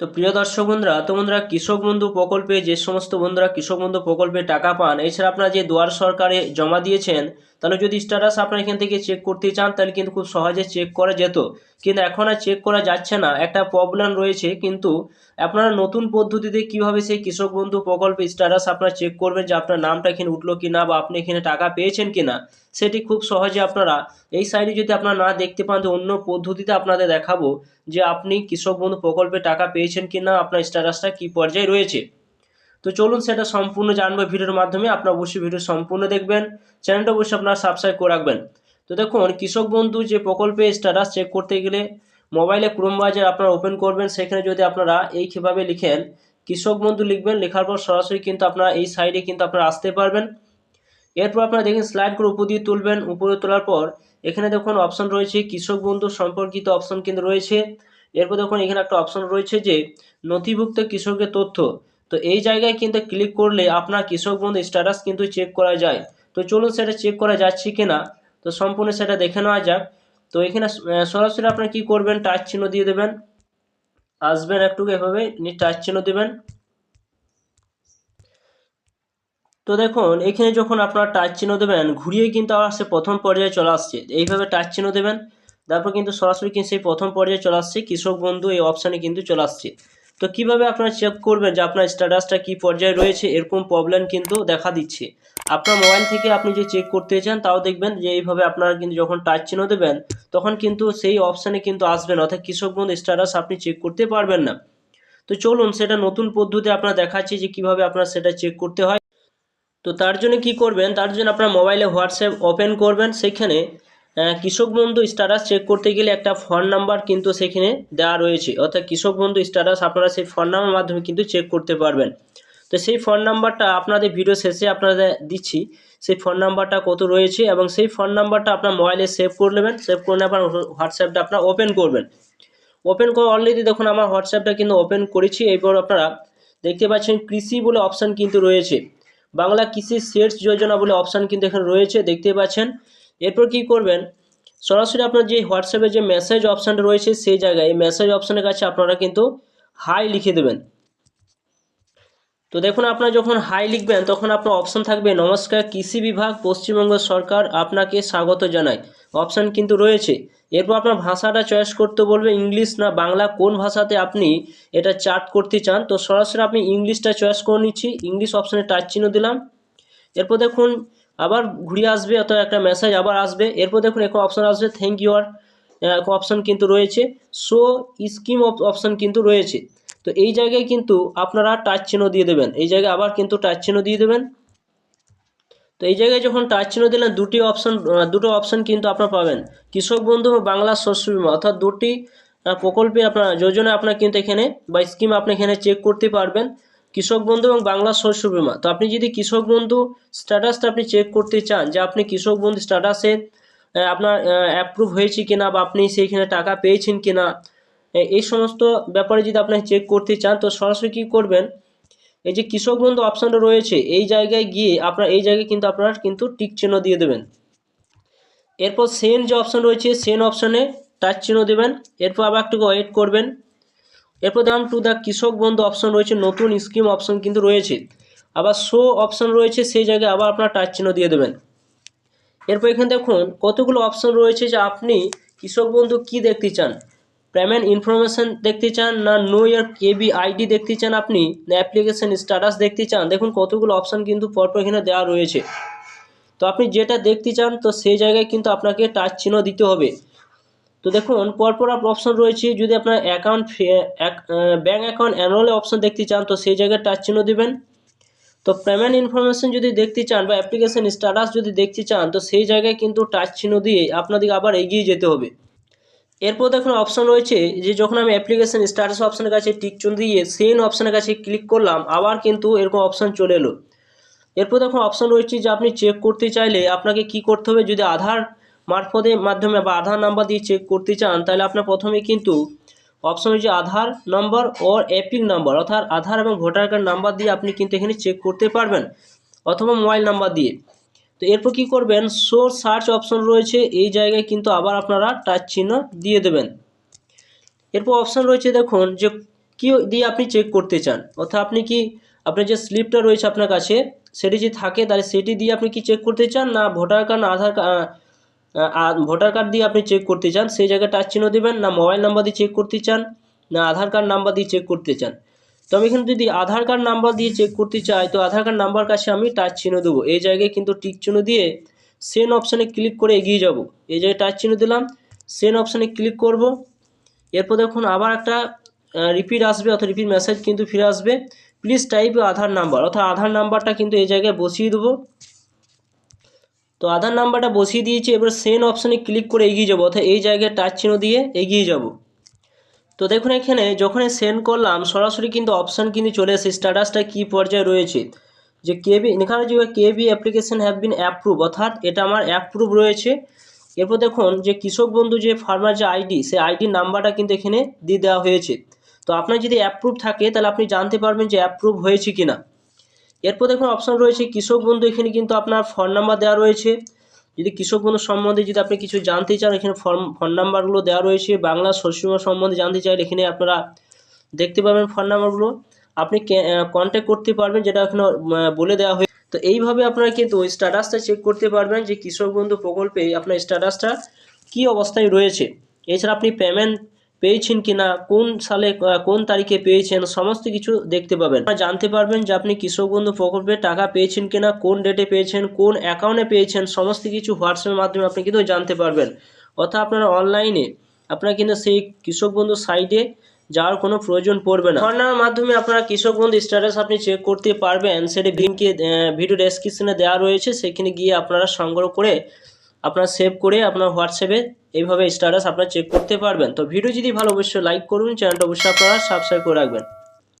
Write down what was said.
তো প্রিয় দর্শক বন্ধুরা তো বন্ধুরা কৃষক বন্ধু প্রকল্পে যে সমস্ত বন্ধুরা কৃষক বন্ধু প্রকল্পে টাকা পান, এছাড়া আপনারা যে দুয়ার সরকারে জমা দিয়েছেন তাহলে যদি স্ট্যাটাস আপনারা এখান থেকে চেক করতে চান, তাহলে কিন্তু খুব সহজে চেক করা যেত। কিন্তু এখন আর চেক করা যাচ্ছে না। একটা প্রবলেম রয়েছে, কিন্তু আপনারা নতুন পদ্ধতিতে কীভাবে সেই কৃষক বন্ধু প্রকল্পে স্ট্যাটাস আপনারা চেক করবেন যে আপনার নামটা এখানে উঠল কি না বা আপনি এখানে টাকা পেয়েছেন কি না সেটি খুব সহজে আপনারা এই সাইডে যদি আপনারা না দেখতে পান, তো অন্য পদ্ধতিতে আপনাদের দেখাবো যে আপনি কৃষক বন্ধু প্রকল্পে টাকা পেয়েছেন কি না আপনার স্ট্যাটাসটা কী পর্যায়ে রয়েছে। তো চলুন সেটা সম্পূর্ণ জানব ভিডিওর মাধ্যমে। আপনারা অবশ্যই ভিডিও সম্পূর্ণ দেখবেন। চ্যানেলটা অবশ্যই আপনারা সাবস্ক্রাইব করে রাখবেন। তো দেখুন, কৃষক বন্ধু যে প্রকল্পে স্ট্যাটাস চেক করতে গেলে মোবাইলে ক্রোম ব্রাউজার আপনারা ওপেন করবেন। সেখানে যদি আপনারা এই এইভাবে লিখেন, কৃষক বন্ধু লিখবেন, লেখার পর সরাসরি কিন্তু আপনারা এই সাইডে কিন্তু আপনারা আসতে পারবেন। এরপর আপনারা দেখেন স্লাইড করে উপর দিয়ে তুলবেন। উপরে তোলার পর এখানে দেখুন অপশন রয়েছে কৃষক বন্ধু সম্পর্কিত অপশন কিন্তু রয়েছে। এরপর দেখুন, এখানে একটা অপশন রয়েছে যে নথিভুক্ত কৃষকের তথ্য। তো এই জায়গায় কিন্তু ক্লিক করলে আপনার কৃষক বন্ধু স্ট্যাটাস কিন্তু চেক করা যায়। তো চলুন সেটা চেক করা যাচ্ছে কি না তো সম্পূর্ণ সেটা দেখে নেওয়া যাক। তো এখানে সরাসরি আপনারা কি করবেন? টাচ চিহ্ন দিয়ে দেবেন। আসবেন একটু এভাবে টাচ চিহ্ন দেবেন। তো দেখুন, এখানে যখন আপনারা টাচ চিহ্ন দেবেন, ঘুরিয়ে কিন্তু আবার সে প্রথম পর্যায়ে চলে আসছে। এইভাবে টাচ চিহ্ন দেবেন। তারপর কিন্তু সরাসরি কিন্তু সেই প্রথম পর্যায়ে চলে আসছে। কৃষক বন্ধু এই অপশানে কিন্তু চলে আসছে। তো কীভাবে আপনারা চেক করবেন যে আপনার স্ট্যাটাসটা কি পর্যায়ে রয়েছে, এরকম প্রবলেম কিন্তু দেখা দিচ্ছে। আপনার মোবাইল থেকে আপনি যে চেক করতে চান, তাও দেখবেন যে এইভাবে আপনারা কিন্তু যখন টাচ চিহ্ন দেবেন, তখন কিন্তু সেই অপশানে কিন্তু আসবেন অর্থাৎ কৃষক বন্ধু স্ট্যাটাস আপনি চেক করতে পারবেন না। তো চলুন, সেটা নতুন পদ্ধতি আপনারা দেখাচ্ছি যে কীভাবে আপনারা সেটা চেক করতে হয়। তো তার জন্য কি করবেন? তার জন্য আপনার মোবাইলে হোয়াটসঅ্যাপ ওপেন করবেন। সেখানে কৃষক বন্ধু স্ট্যাটাস চেক করতে গেলে একটা ফোন নাম্বার কিন্তু সেখানে দেওয়া রয়েছে। অর্থাৎ কৃষক বন্ধু স্ট্যাটাস আপনারা সেই ফোন নাম্বার মাধ্যমে কিন্তু চেক করতে পারবেন। তো সেই ফোন নাম্বারটা আপনাদের ভিডিও শেষে আপনাদের দিচ্ছি। সেই ফোন নাম্বারটা কত রয়েছে এবং সেই ফোন নাম্বারটা আপনার মোবাইলে সেভ করে নেবেন। সেভ করে পর হোয়াটসঅ্যাপটা আপনার ওপেন করবেন। ওপেন করে অলরেডি দেখুন আমার হোয়াটসঅ্যাপটা কিন্তু ওপেন করেছি। এরপর আপনারা দেখতে পাচ্ছেন কৃষি বলে অপশান কিন্তু রয়েছে। বাংলা কৃষি সেচ যোজনা বলে অপশান কিন্তু এখানে রয়েছে। দেখতে পাচ্ছেন এরপর কি করবেন? সরাসরি আপনার যে হোয়াটসঅ্যাপে যে মেসেজ অপশানটা রয়েছে সেই জায়গায় মেসেজ অপশানের কাছে আপনারা কিন্তু হাই লিখে দেবেন। তো দেখুন, আপনারা যখন হাই লিখবেন, তখন আপনার অপশান থাকবে, নমস্কার, কৃষি বিভাগ, পশ্চিমবঙ্গ সরকার আপনাকে স্বাগত জানায়। অপশান কিন্তু রয়েছে। এরপর আপনার ভাষাটা চয়েস করতে বলবে, ইংলিশ না বাংলা, কোন ভাষাতে আপনি এটা চার্ট করতে চান? তো সরাসরি আপনি ইংলিশটা চয়েস করে নিচ্ছি, ইংলিশ অপশানে টাচ চিহ্ন দিলাম। এরপর দেখুন আবার ঘুরিয়ে আসবে অথবা একটা মেসেজ আবার আসবে। এরপর দেখুন এখন অপশান আসবে থ্যাংক ইউর অপশান কিন্তু রয়েছে। শো স্কিম অপশান কিন্তু রয়েছে। তো এই জায়গায় কিন্তু আপনারা টাচ চিহ্ন দিয়ে দেবেন। এই জায়গায় আবার কিন্তু টাচ চিহ্ন দিয়ে দেবেন। তো এই জায়গায় যখন টাচ চিহ্ন দিলেন, দুটি অপশান দুটো অপশান কিন্তু আপনারা পাবেন। কৃষক বন্ধু বাংলা শস্য বিমা, অর্থাৎ দুটি প্রকল্পে আপনার, যোজনা আপনার কিন্তু এখানে বা স্কিম আপনি এখানে চেক করতে পারবেন। কৃষক বন্ধু এবং বাংলা শস্য বিমা। তো আপনি যদি কৃষক বন্ধু স্ট্যাটাসটা আপনি চেক করতে চান যে আপনি কৃষক বন্ধু স্ট্যাটাসে আপনার অ্যাপ্রুভ হয়েছে কিনা বা আপনি সেইখানে টাকা পেয়েছেন কিনা এই সমস্ত ব্যাপারে যদি আপনি চেক করতে চান, তো সরাসরি কী করবেন? এই যে কৃষক বন্ধু অপশানটা রয়েছে, এই জায়গায় গিয়ে আপনার, এই জায়গায় কিন্তু আপনার কিন্তু টিক চিহ্ন দিয়ে দেবেন। এরপর সেন যে অপশান রয়েছে সেন অপশানে টাচ চিহ্ন দেবেন। এরপর আবার একটু ওয়েট করবেন। এরপর দাম টু দ্য কৃষক বন্ধু অপশন রয়েছে, নতুন স্কিম অপশন কিন্তু রয়েছে। আবার শো অপশন রয়েছে, সেই জায়গায় আবার আপনার টাচ চিহ্ন দিয়ে দেবেন। এরপর এখানে দেখুন, কতগুলো অপশান রয়েছে যে আপনি কৃষক বন্ধু কি দেখতে চান? পেমেন্ট ইনফরমেশন দেখতে চান না নো ইয়ার কেবি আইডি দেখতে চান আপনি, না অ্যাপ্লিকেশন স্ট্যাটাস দেখতে চান? দেখুন কতগুলো অপশান কিন্তু পরপর এখানে দেওয়া রয়েছে। তো আপনি যেটা দেখতে চান, তো সেই জায়গায় কিন্তু আপনাকে টাচ চিহ্ন দিতে হবে। তো দেখুন, পরপর অপশন রয়েছে। যদি আপনার account bank account annual option দেখতে চান, তো সেই জায়গায় টাচ চিহ্ন দিবেন। তো পেমেন্ট ইনফরমেশন যদি দেখতে চান বা অ্যাপ্লিকেশন স্ট্যাটাস যদি দেখতে চান, তো সেই জায়গায় কিন্তু টাচ চিহ্ন দিয়ে আপনাদেরকে আবার এগিয়ে যেতে হবে। এরপর দেখুন অপশন রয়েছে যে যখন আমি অ্যাপ্লিকেশন স্ট্যাটাস অপশনের কাছে টিক চিহ্ন দিয়ে সেন অপশনের কাছে ক্লিক করলাম, আবার কিন্তু এরকম অপশন চলে এলো। এরপর দেখুন অপশন রয়েছে যে আপনি চেক করতে চাইলে আপনাকে কি করতে হবে? যদি আধার মারফতে মাধ্যমে বা আধার নাম্বার দিয়ে চেক করতে চান, তাহলে আপনার প্রথমে কিন্তু অপশন হচ্ছে আধার নম্বর ও এপিক নাম্বার। অর্থাৎ আধার এবং ভোটার কার্ড নাম্বার দিয়ে আপনি কিন্তু এখানে চেক করতে পারবেন, অথবা মোবাইল নাম্বার দিয়ে। তো এরপর কি করবেন? শো সার্চ অপশন রয়েছে, এই জায়গায় কিন্তু আবার আপনারা টাচ চিহ্ন দিয়ে দেবেন। এরপর অপশন রয়েছে দেখুন যে কী দিয়ে আপনি চেক করতে চান। অর্থাৎ আপনি কি, আপনার যে স্লিপটা রয়েছে আপনার কাছে, সেটি যদি থাকে তাহলে সেটি দিয়ে আপনি কি চেক করতে চান? না voter card Aadhaar card voter card দিয়ে আপনি চেক করতে চান, সেই জায়গায় টাচ চিহ্ন দেবেন, না মোবাইল নাম্বার দিয়ে চেক করতে চান, না আধার কার্ড নাম্বার দিয়ে চেক করতে চান। তো আমি এখানে যদি আধার কার্ড নাম্বার দিয়ে চেক করতে চাই, তো আধার কার্ড নাম্বার কাছে আমি টাচ চিহ্ন দেবো। এই জায়গায় কিন্তু টিক চিহ্ন দিয়ে সেন অপশানে ক্লিক করে এগিয়ে যাব। এই জায়গায় টাচ চিহ্ন দিলাম সেন অপশানে ক্লিক করব। এরপর দেখুন আবার একটা রিপিট আসবে অর্থাৎ রিপিট মেসেজ কিন্তু ফিরে আসবে। প্লিজ টাইপ আধার নাম্বার অর্থাৎ আধার নাম্বারটা কিন্তু এই জায়গায় বসিয়ে দেবো। তো আধার নাম্বারটা বসিয়ে দিয়েছি, এবার সেন অপশানে ক্লিক করে এগিয়ে যাব, অর্থাৎ এই জায়গায় টাচ চিহ্ন দিয়ে এগিয়ে যাব। তো দেখুন এখানে যখনই সেন্ড করলাম, সরাসরি কিন্তু অপশান কিন্তু চলে এসে স্ট্যাটাসটা কী পর্যায়ে রয়েছে? যে কেবি এখানে যে K B application have been approve অর্থাৎ এটা আমার অ্যাপ্রুভ রয়েছে। এরপর দেখুন যে কৃষক বন্ধু যে ফার্মার যে আইডি সেই আইডির নাম্বারটা কিন্তু এখানে দিয়ে দেওয়া হয়েছে। তো আপনার যদি অ্যাপ্রুভ থাকে, তাহলে আপনি জানতে পারবেন যে অ্যাপ্রুভ হয়েছে কি না এরপর দেখুন অপশান রয়েছে কৃষক বন্ধু, এখানে কিন্তু আপনার ফোন নাম্বার দেওয়া রয়েছে। যদি কৃষক বন্ধু সম্বন্ধে যদি আপনি কিছু জানতে চান, এখানে ফর্ম ফোন নাম্বারগুলো দেওয়া রয়েছে। বাংলা শস্য সম্বন্ধে জানতে চাইলে এখানে আপনারা দেখতে পাবেন ফোন নাম্বারগুলো আপনি কন্ট্যাক্ট করতে পারবেন, যেটা এখানে বলে দেওয়া হয়েছে তো এইভাবে আপনারা কিন্তু ওই স্ট্যাটাসটা চেক করতে পারবেন যে কৃষক বন্ধু প্রকল্পে আপনার স্ট্যাটাসটা কী অবস্থায় রয়েছে। এছাড়া আপনি পেমেন্ট পেয়েছেন কি না কোন সালে কোন তারিখে পেয়েছেন, সমস্ত কিছু দেখতে পাবেন। জানতে পারবেন যে আপনি কৃষক বন্ধু প্রকল্পে টাকা পেয়েছেন কিনা, কোন ডেটে পেয়েছেন, কোন অ্যাকাউন্টে পেয়েছেন, সমস্ত কিছু হোয়াটসঅ্যাপের মাধ্যমে আপনি কিন্তু জানতে পারবেন। অর্থাৎ আপনারা অনলাইনে আপনারা কিন্তু সেই কৃষক বন্ধু সাইটে যাওয়ার কোনো প্রয়োজন পড়বে না। ফোনার মাধ্যমে আপনারা কৃষক বন্ধু স্ট্যাটাস আপনি চেক করতে পারবেন। সেটি লিঙ্কে ভিডিও ডেসক্রিপশনে দেওয়া রয়েছে। সেখানে গিয়ে আপনারা সংগ্রহ করে, আপনারা সেভ করে আপনার হোয়াটসঅ্যাপে এইভাবে স্ট্যাটাস আপনারা চেক করতে পারবেন। তো ভিডিও যদি ভালো অবশ্যই লাইক করুন চ্যানেলটা অবশ্যই আপনারা সাবস্ক্রাইব করে রাখবেন।